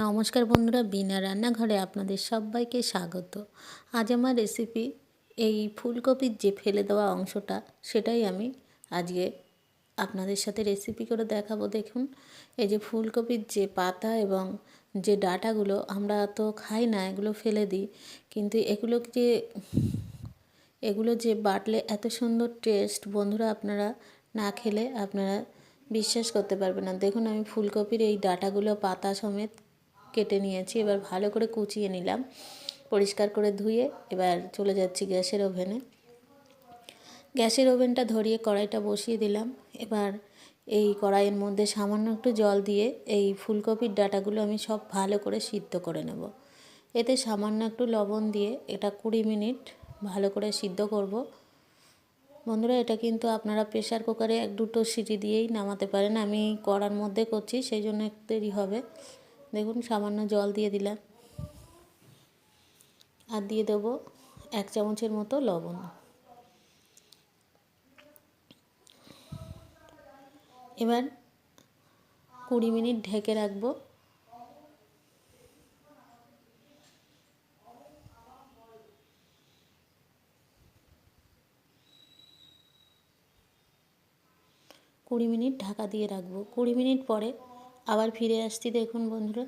নমস্কার বন্ধুরা, বিনা রান্নাঘরে আপনাদের সবাইকে স্বাগত। আজ আমার রেসিপি এই ফুলকপির যে ফেলে দেওয়া অংশটা, সেটাই আমি আজকে আপনাদের সাথে রেসিপি করে দেখাবো। দেখুন, এই যে ফুলকপির যে পাতা এবং যে ডাটাগুলো, আমরা তো খাই না, এগুলো ফেলে দিই, কিন্তু এগুলো যে এগুলো যে বাটলে এত সুন্দর টেস্ট বন্ধুরা আপনারা না খেলে আপনারা বিশ্বাস করতে পারবেন না। দেখুন, আমি ফুলকপির এই ডাটাগুলো, পাতা সমেত কেটে নিয়েছি, এবার ভালো করে কুচিয়ে নিলাম। পরিষ্কার করে ধুয়ে এবার চলে যাচ্ছি গ্যাসের ওভেনে। গ্যাসের ওভেনটা ধরিয়ে কড়াইটা বসিয়ে দিলাম। এবার এই কড়াইয়ের মধ্যে সামান্য একটু জল দিয়ে এই ফুলকপির ডাটাগুলো আমি সব ভালো করে সিদ্ধ করে নেব। এতে সামান্য একটু লবণ দিয়ে এটা কুড়ি মিনিট ভালো করে সিদ্ধ করব। বন্ধুরা, এটা কিন্তু আপনারা প্রেশার কুকারে এক দুটো সিটি দিয়েই নামাতে পারেন। আমি কড়ার মধ্যে করছি, সেই জন্য দেরি হবে। দেখুন, সামান্য জল দিয়ে দিলাম। আর দিয়ে দেব এক চামচের মতো লবণ। এবার কুড়ি মিনিট ঢেকে রাখব। কুড়ি মিনিট ঢাকা দিয়ে রাখব। কুড়ি মিনিট পরে আবার ফিরে আসছি, দেখুন বন্ধুরা।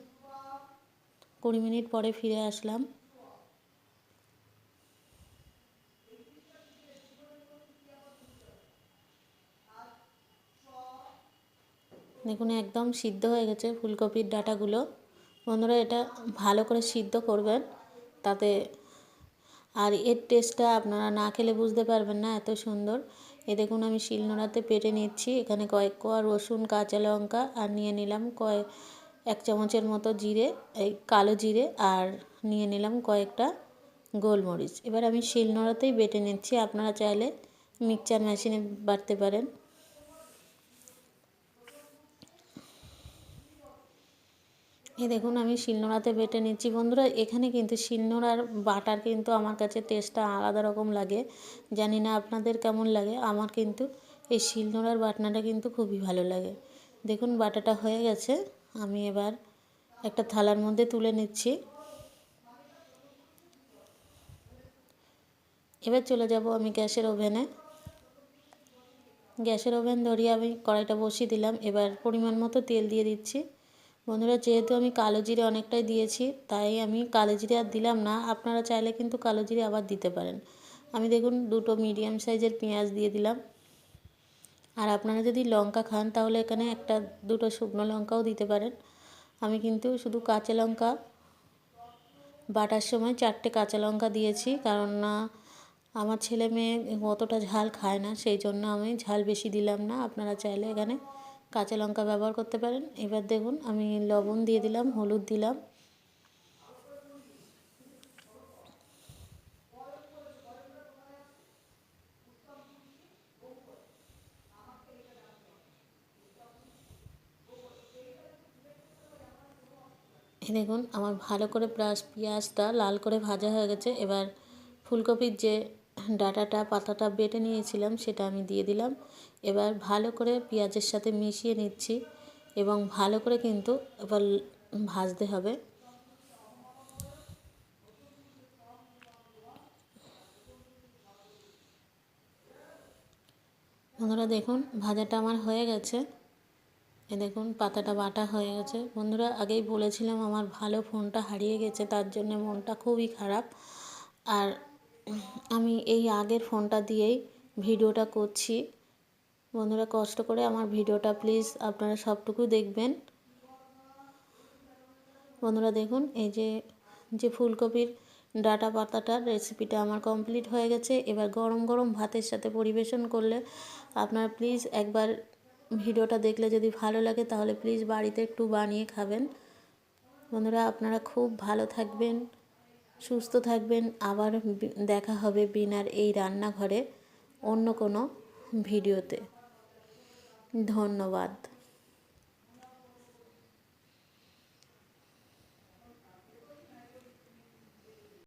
কুড়ি মিনিট পরে ফিরে আসলাম। দেখুন, একদম সিদ্ধ হয়ে গেছে ফুলকপির ডাটাগুলো। বন্ধুরা, এটা ভালো করে সিদ্ধ করবেন, তাতে আর এর টেস্টটা আপনারা না খেলে বুঝতে পারবেন না, এত সুন্দর। এ দেখুন, আমি শিলনোড়াতে পেটে নিচ্ছি। এখানে কয়েক কোয়া রসুন, কাঁচা লঙ্কা আর নিয়ে নিলাম কয়েক, এক চামচের মতো জিরে, এই কালো জিরে আর নিয়ে নিলাম কয়েকটা গোলমরিচ। এবার আমি শিলনোড়াতেই বেটে নিচ্ছি। আপনারা চাইলে মিক্সচার মেশিনে বাটতে পারেন। এই দেখুন, আমি শিলনোড়াতে বেটে নিচ্ছি। বন্ধুরা, এখানে কিন্তু শিলনোড়ার বাটার কিন্তু আমার কাছে টেস্টটা আলাদা রকম লাগে। জানি না আপনাদের কেমন লাগে, আমার কিন্তু এই শিলনোড়ার বাটনাটা কিন্তু খুবই ভালো লাগে। দেখুন, বাটাটা হয়ে গেছে। আমি এবার একটা থালার মধ্যে তুলে নিচ্ছি। এবার চলে যাব আমি গ্যাসের ওভেনে। গ্যাসের ওভেন ধরিয়ে আমি কড়াইটা বসিয়ে দিলাম। এবার পরিমাণ মতো তেল দিয়ে দিচ্ছি। বন্ধুরা, যেহেতু আমি কালো জিরে অনেকটাই দিয়েছি, তাই আমি কালো জিরে আর দিলাম না। আপনারা চাইলে কিন্তু কালো জিরে আবার দিতে পারেন। আমি দেখুন, দুটো মিডিয়াম সাইজের পেঁয়াজ দিয়ে দিলাম। আর আপনারা যদি লঙ্কা খান, তাহলে এখানে একটা দুটো শুকনো লঙ্কাও দিতে পারেন। আমি কিন্তু শুধু কাঁচা লঙ্কা, বাটার সময় চারটে কাঁচা লঙ্কা দিয়েছি, কারণ না, আমার ছেলে মেয়ে অতটা ঝাল খায় না, সেই জন্য আমি ঝাল বেশি দিলাম না। আপনারা চাইলে এখানে কাঁচা লঙ্কা ব্যবহার করতে পারেন। এবার দেখুন, আমি লবণ দিয়ে দিলাম, হলুদ দিলাম। দেখুন, আমার ভালো করে পেঁয়াজটা লাল করে ভাজা হয়ে গেছে। এবার ফুলকপির যে ডাটাটা, পাতাটা বেটে নিয়েছিলাম, সেটা আমি দিয়ে দিলাম। এবার ভালো করে পেঁয়াজের সাথে মিশিয়ে নিচ্ছি এবং ভালো করে কিন্তু এবার ভাজতে হবে। বন্ধুরা, দেখুন, ভাজাটা আমার হয়ে গেছে। এ দেখুন, পাতাটা বাটা হয়ে গেছে। বন্ধুরা, আগেই বলেছিলাম, আমার ভালো ফোনটা হারিয়ে গেছে, তার জন্য মনটা খুবই খারাপ। আর আমি এই আগের ফোনটা দিয়েই ভিডিওটা করছি। বন্ধুরা, কষ্ট করে আমার ভিডিওটা প্লিজ আপনারা সবটুকু দেখবেন। বন্ধুরা, দেখুন, এই যে যে ফুলকপির ডাটা পাতাটার রেসিপিটা আমার কমপ্লিট হয়ে গেছে। এবার গরম গরম ভাতের সাথে পরিবেশন করলে আপনারা প্লিজ একবার ভিডিওটা দেখলে যদি ভালো লাগে, তাহলে প্লিজ বাড়িতে একটু বানিয়ে খাবেন। বন্ধুরা, আপনারা খুব ভালো থাকবেন। সুস্থ থাকবেন। আবার দেখা হবে বিনার এই রান্নাঘরে অন্য কোনো ভিডিওতে। ধন্যবাদ।